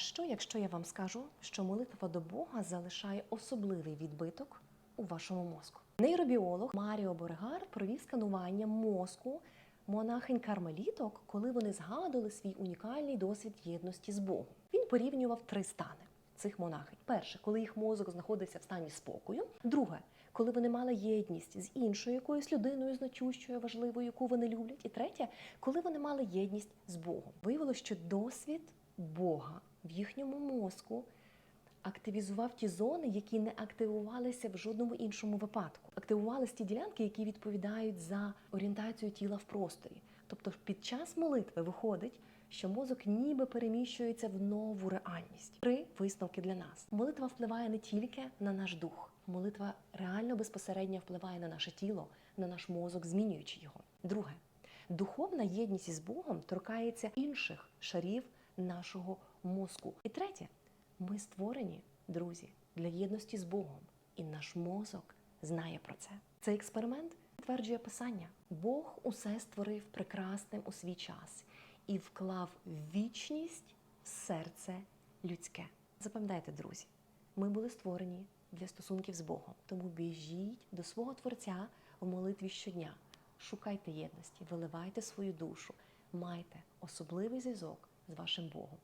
що, якщо я вам скажу, що молитва до Бога залишає особливий відбиток у вашому мозку? Нейробіолог Маріо Боргар провів сканування мозку монахинь кармеліток, коли вони згадували свій унікальний досвід єдності з Богом. Він порівнював три стани цих монахинь: перше, коли їх мозок знаходився в стані спокою. Друге, коли вони мали єдність з іншою якоюсь людиною, значущою, важливою, яку вони люблять. І третє, коли вони мали єдність з Богом. Виявилося, що досвід Бога в їхньому мозку активізував ті зони, які не активувалися в жодному іншому випадку. Активувалися ті ділянки, які відповідають за орієнтацію тіла в просторі. Тобто, під час молитви виходить, що мозок ніби переміщується в нову реальність. Три висновки для нас. Молитва впливає не тільки на наш дух, молитва реально безпосередньо впливає на наше тіло, на наш мозок, змінюючи його. Друге, духовна єдність із Богом торкається інших шарів нашого мозку. І третє, ми створені, друзі, для єдності з Богом, і наш мозок знає про це. Цей експеримент підтверджує писання. Бог усе створив прекрасним у свій час і вклав вічність в серце людське. Запам'ятайте, друзі, ми були створені для стосунків з Богом. Тому біжіть до свого Творця в молитві щодня. Шукайте єдності, виливайте свою душу, майте особливий зв'язок з вашим Богом.